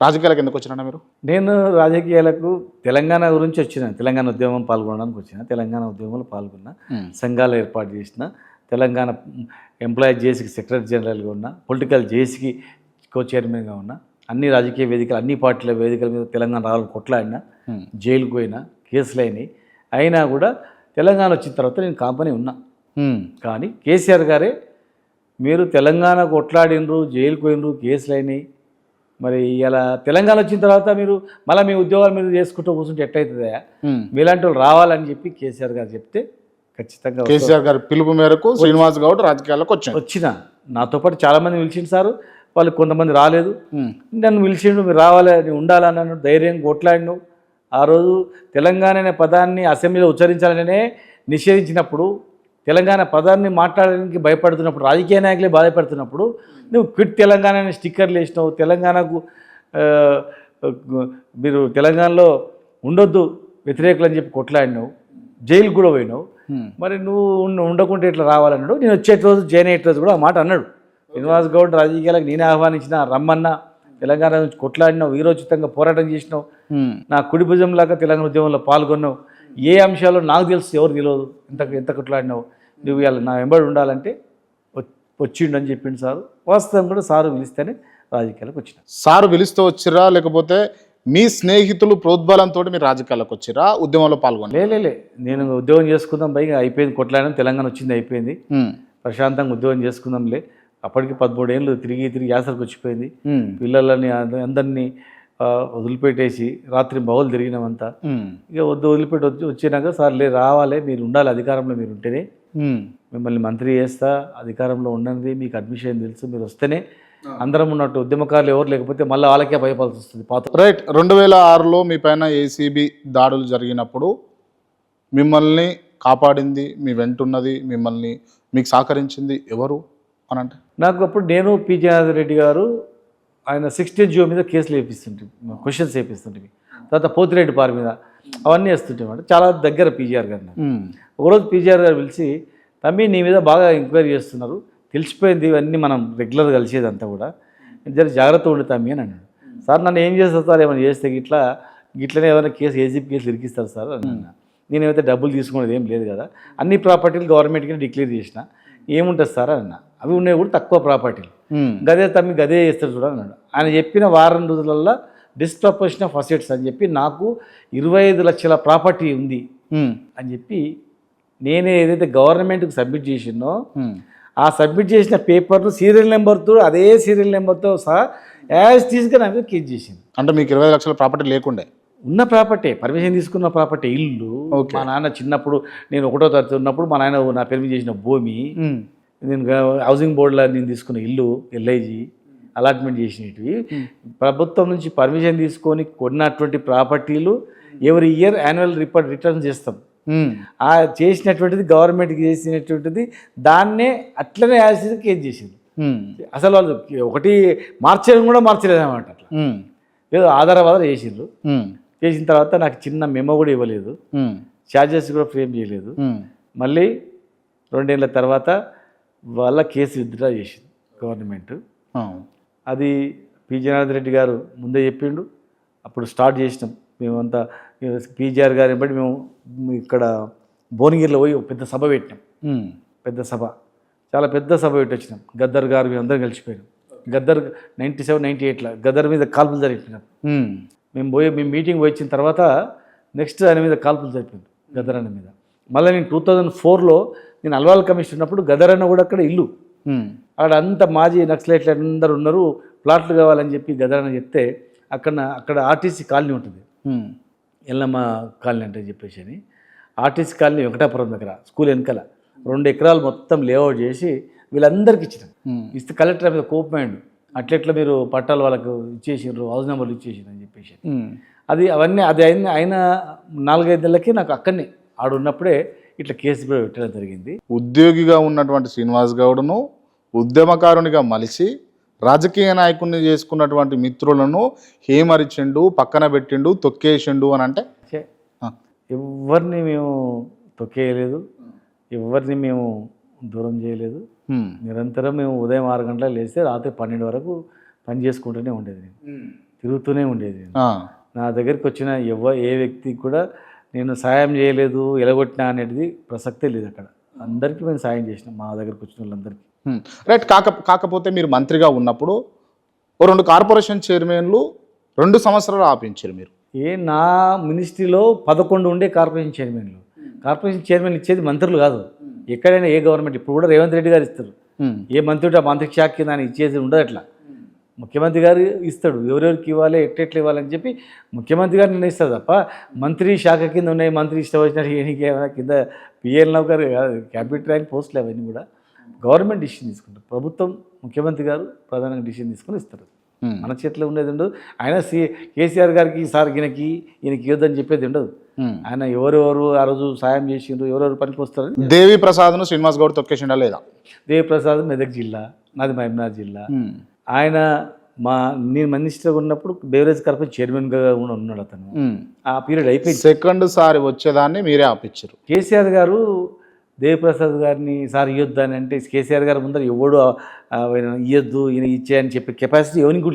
రాజకీయాలకు ఎందుకు వచ్చినా మీరు నేను రాజకీయాలకు తెలంగాణ గురించి వచ్చిన తెలంగాణ ఉద్యమం పాల్గొనడానికి వచ్చిన తెలంగాణ ఉద్యమంలో పాల్గొన్న సంఘాలు ఏర్పాటు చేసిన తెలంగాణ ఎంప్లాయీ జేసీకి సెక్రటరీ జనరల్గా ఉన్న పొలిటికల్ జేసీకి కో చైర్మన్గా ఉన్న అన్ని రాజకీయ వేదికలు అన్ని పార్టీల వేదికల మీద తెలంగాణ రాళ్ళు కొట్లాడినా. జైలుకు పోయినా కేసులు అయినాయి అయినా కూడా తెలంగాణ వచ్చిన తర్వాత నేను కాంపనీ ఉన్నా. కానీ కేసీఆర్ గారే మీరు తెలంగాణ కొట్లాడినరు జైలుకు పోయినరు కేసులు అయినాయి మరి ఇలా తెలంగాణ వచ్చిన తర్వాత మీరు మళ్ళీ మీ ఉద్యోగాలు మీరు చేసుకుంటూ కూర్చుంటే ఎట్టయితుందా. మీలాంటి వాళ్ళు రావాలని చెప్పి కేసీఆర్ గారు చెప్తే ఖచ్చితంగా కేసీఆర్ గారి పిలుపు మేరకు శ్రీనివాస్ గౌడ్ రాజకీయాలకు వచ్చాడు. వచ్చిన. నాతో పాటు చాలామంది పిలిచిండు సారు. వాళ్ళు కొంతమంది రాలేదు. నన్ను పిలిచిండు మీరు రావాలి నేను ఉండాలన్నాను ధైర్యం కొట్లాడిను. ఆ రోజు తెలంగాణ అనే పదాన్ని అసెంబ్లీలో ఉచ్చరించాలనే నిషేధించినప్పుడు తెలంగాణ పదాన్ని మాట్లాడడానికి భయపడుతున్నప్పుడు రాజకీయ నాయకులే బాధపడుతున్నప్పుడు నువ్వు క్విట్ తెలంగాణ అనే స్టిక్కర్లు వేసినావు తెలంగాణకు మీరు తెలంగాణలో ఉండొద్దు వ్యతిరేకులు అని చెప్పి కొట్లాడినావు జైలు కూడా పోయినావు. మరి నువ్వు ఉండ- ఉండకుంటే ఇట్లా రావాలన్నాడు? నేను వచ్చేట రోజు జాయిన్ అయ్యే రోజు కూడా ఆ మాట అన్నాడు. శ్రీనివాస్ గౌడ్ రాజకీయాలకు నేనే ఆహ్వానించిన రమ్మన్నా తెలంగాణ నుంచి కొట్లాడినావు వీరోచితంగా పోరాటం చేసినావు. నా కుడి భుజం లాగా తెలంగాణ ఉద్యమంలో పాల్గొన్నావు. ఏ అంశాలు నాకు తెలుసు ఎవరు తెలియదు. ఎంత ఎంత కొట్లాడినావు. నువ్వు ఇవాళ నా వెంబడి ఉండాలంటే వచ్చిండు అని చెప్పిండు సారు. వాస్తవం కూడా సారు పిలిస్తేనే రాజకీయాలకు వచ్చిన. సారు పిలుస్తూ వచ్చిరా లేకపోతే మీ స్నేహితులు ప్రోద్బలంతో మీరు రాజకీయాలకు వచ్చిరా ఉద్యమంలో పాల్గొని లే లే, లే. నేను ఉద్యోగం చేసుకుందాం పైగా అయిపోయింది కొట్లాడడం తెలంగాణ వచ్చింది అయిపోయింది. ప్రశాంతంగా ఉద్యోగం చేసుకుందాంలే. అప్పటికి పదమూడేళ్ళు తిరిగి తిరిగి యాసరికి వచ్చిపోయింది. పిల్లలని అంద- అందరినీ వదిలిపెట్టేసి రాత్రి బౌలు తిరిగినామంతా. ఇక వద్దు వదిలిపెట్టి వచ్చి వచ్చినాక సార్లే రావాలి మీరు ఉండాలి అధికారంలో మీరు ఉంటేనే. మిమ్మల్ని మంత్రి చేస్తా అధికారంలో ఉండండి మీకు అడ్మిషన్ తెలుసు మీరు వస్తేనే. అందరం ఉన్నట్టు ఉద్యమకారులు ఎవరు లేకపోతే మళ్ళీ వాళ్ళకే భయపడాల్సి వస్తుంది. పాత రైట్ రెండు వేల ఆరులో మీ పైన ఏసీబీ దాడులు జరిగినప్పుడు మిమ్మల్ని కాపాడింది మీ వెంటున్నది మిమ్మల్ని మీకు సహకరించింది ఎవరు? అని అంటే నాకు అప్పుడు నేను పి జనార్దన్ రెడ్డి గారు ఆయన సిక్స్టీన్ జియో మీద కేసులు వేపిస్తుంటే క్వశ్చన్స్ వేపిస్తుంటే తర్వాత పోతిరెడ్డి పార్ మీద అవన్నీ వేస్తుంటే చాలా దగ్గర పీజీఆర్ గారు నాకు. ఒకరోజు పీజీఆర్ గారు పిలిచి తమ్మి నీ మీద బాగా ఎంక్వైరీ చేస్తున్నారు. తెలిసిపోయింది ఇవన్నీ మనం రెగ్యులర్ కలిసేది అంతా కూడా. జర జాగ్రత్త ఉండి తమ్మి అని అన్నాడు. సార్ నన్ను ఏం చేస్తారు సార్? ఏమైనా చేస్తే ఇట్లా ఇట్లనే ఏమైనా కేసు ఏసీపీ కేసులు ఇరికిస్తారు సార్ అని అన్నా. నేను ఏమైతే డబ్బులు తీసుకునేది ఏం లేదు కదా. అన్ని ప్రాపర్టీలు గవర్నమెంట్కి డిక్లేర్ చేసిన. ఏముంటుంది సార్? అని అన్నా. అవి ఉన్నాయి కూడా తక్కువ ప్రాపర్టీలు. గదే తమ్మి గదే చేస్తారు చూడ అన్నాడు. ఆయన చెప్పిన వారం రోజులల్లో డిస్ప్రపోర్షన్ ఆఫ్ అసెట్స్ అని చెప్పి నాకు ఇరవై ఐదు లక్షల ప్రాపర్టీ ఉంది అని చెప్పి నేనే ఏదైతే గవర్నమెంట్కి సబ్మిట్ చేసినో ఆ సబ్మిట్ చేసిన పేపర్లు సీరియల్ నెంబర్తో అదే సీరియల్ నెంబర్తో సహా యాజ్ తీసుకుని నాకు కేసు చేసింది. అంటే మీకు ఇరవై లక్షల ప్రాపర్టీ లేకుండే? ఉన్న ప్రాపర్టీ పర్మిషన్ తీసుకున్న ప్రాపర్టీ ఇల్లు. మా నాన్న చిన్నప్పుడు నేను ఒకటో తరగతి ఉన్నప్పుడు మా నాయన నా పేరు మీద చేసిన భూమి. నేను హౌసింగ్ బోర్డులో నేను తీసుకున్న ఇల్లు ఎల్ఐజి అలాట్మెంట్ చేసినవి. ప్రభుత్వం నుంచి పర్మిషన్ తీసుకొని కొన్నటువంటి ప్రాపర్టీలు ఎవరి ఇయర్ యాన్యువల్ రిపోర్ట్ రిటర్న్ చేస్తాం. ఆ చేసినటువంటిది గవర్నమెంట్కి చేసినటువంటిది దాన్నే అట్లనే యాసిడ్ కేసు చేసింది. అసలు వాళ్ళు ఒకటి మార్చడం కూడా మార్చలేదు అనమాట అట్లా. ఏదో ఆధారవాదం చేసిండ్రు. చేసిన తర్వాత నాకు చిన్న మెమో కూడా ఇవ్వలేదు. ఛార్జెస్ కూడా ఫ్రేమ్ చేయలేదు. మళ్ళీ రెండేళ్ళ తర్వాత వాళ్ళ కేసు విత్డ్రా చేసింది గవర్నమెంట్. అది పి. జనార్దన్ రెడ్డి గారు ముందే చెప్పిండు. అప్పుడు స్టార్ట్ చేసినాం. మేమంతా పీజీఆర్ గారిని బట్టి మేము ఇక్కడ భువనగిరిలో పోయి పెద్ద సభ పెట్టినాం. పెద్ద సభ. చాలా పెద్ద సభ పెట్టి వచ్చినాం. గద్దర్ గారు మేము అందరం కలిసిపోయినాం. గద్దర్ నైంటీ సెవెన్ నైంటీ ఎయిట్లో గద్దర్ మీద కాల్పులు జరిపినాం. మేము పోయి మేము మీటింగ్ పోయి వచ్చిన తర్వాత నెక్స్ట్ ఆయన మీద కాల్పులు జరిపింది గదర్ అన్న మీద. మళ్ళీ నేను టూ థౌజండ్ ఫోర్లో నేను అల్వాల్ కమిషన్ ఉన్నప్పుడు గదర్ అన్న కూడా అక్కడ ఇల్లు. అక్కడ అంత మాజీ నక్సలైట్లు అందరు ఉన్నారు ప్లాట్లు కావాలని చెప్పి గదర్ అన్న చెప్తే అక్కడ అక్కడ ఆర్టీసీ కాలనీ ఉంటుంది. ఎల్లమ్మ కాలనీ అంటే చెప్పేసి అని. ఆర్టీసీ కాలనీ వెంకటాపురం దగ్గర స్కూల్ వెనకాల. రెండు ఎకరాలు మొత్తం లేఅవుట్ చేసి వీళ్ళందరికీ ఇచ్చినాం. ఇస్తే కలెక్టర్ మీద కోపమైండు అట్లెట్లా మీరు పట్టాలు వాళ్ళకు ఇచ్చేసిండ్రు హౌస్ నెంబర్లు ఇచ్చేసిండ్రు అని చెప్పేసి అది అవన్నీ అది అయిన అయిన నాలుగైదు నెలలకి నాకు అక్కడనే ఆడు ఉన్నప్పుడే ఇట్లా కేసు పెట్టడం జరిగింది. ఉద్యోగిగా ఉన్నటువంటి శ్రీనివాస్ గౌడ్ను ఉద్యమకారునిగా మలిసి రాజకీయ నాయకుడిని చేసుకున్నటువంటి మిత్రులను హేమరిచిండు పక్కన పెట్టిండు తొక్కేసిండు అని అంటే. ఎవరిని మేము తొక్కేయలేదు ఎవరిని మేము దూరం చేయలేదు. నిరంతరం మేము ఉదయం ఆరు గంటలకు లేస్తే రాత్రి పన్నెండు వరకు పని చేసుకుంటూనే ఉండేది నేను. తిరుగుతూనే ఉండేది నా దగ్గరికి వచ్చిన ఎవ ఏ వ్యక్తికి కూడా నేను సాయం చేయలేదు ఎలగొట్టినా అనేది ప్రసక్తే లేదు అక్కడ. అందరికీ మేము సాయం చేసినాం మా దగ్గరికి వచ్చిన వాళ్ళందరికీ. రైట్ కాక కాకపోతే మీరు మంత్రిగా ఉన్నప్పుడు ఓ రెండు కార్పొరేషన్ చైర్మన్లు రెండు సంవత్సరాలు ఆపించారు మీరు. ఏ నా మినిస్ట్రీలో పదకొండు ఉండే కార్పొరేషన్ చైర్మన్లు. కార్పొరేషన్ చైర్మన్ ఇచ్చేది మంత్రులు కాదు. ఎక్కడైనా ఏ గవర్నమెంట్ ఇప్పుడు కూడా రేవంత్ రెడ్డి గారు ఇస్తారు. ఏ మంత్రి ఆ మంత్రి శాఖ కింద ఇచ్చేది ఉండదు అట్లా. ముఖ్యమంత్రి గారు ఇస్తాడు. ఎవరెవరికి ఇవ్వాలి ఎట్టెట్లు ఇవ్వాలని చెప్పి ముఖ్యమంత్రి గారు నిర్ణయిస్తారు తప్ప మంత్రి శాఖ కింద ఉన్నాయి మంత్రి ఇష్టం వచ్చినట్టు ఏనికి ఏమైనా కింద పిఎల్ నౌకర్ కాదు క్యాబినెట్ ర్యాంక్ పోస్టులు అవన్నీ కూడా గవర్నమెంట్ డిసిషన్ తీసుకుంటారు. ప్రభుత్వం ముఖ్యమంత్రి గారు ప్రధానంగా డిసిషన్ తీసుకొని ఇస్తారు. మన చేతిలో ఉండేది ఉండదు. ఆయన సి కేసీఆర్ గారికి సార్ ఈయనకి ఈయనకి ఇవ్వద్దని చెప్పేది ఉండదు. ఆయన ఎవరెవరు ఆ రోజు సాయం చేసిండ్రు ఎవరెవరు పనికి వస్తారని దేవి ప్రసాద్ను శ్రీనివాస్ గౌడ్ తొక్కేసిండా లేదా? దేవప్రసాద్ మెదక్ జిల్లా నాది మహబూబ్నగర్ జిల్లా. ఆయన మా నేను మినిస్టర్గా ఉన్నప్పుడు బేవరేజ్ కార్పొరేషన్ చైర్మన్గా కూడా ఉన్నాడు అతను. ఆ పీరియడ్ అయిపోయింది. సెకండ్ సారి వచ్చేదాన్ని మీరే ఆపించారు. కేసీఆర్ గారు దేవప్రసాద్ గారిని సార్ ఇవ్వద్దు అని అంటే కేసీఆర్ గారు ముందర ఎవడు ఇవ్వద్దు ఈయన ఇచ్చే అని చెప్పే కెపాసిటీ ఎవరికి కూడా లేదు.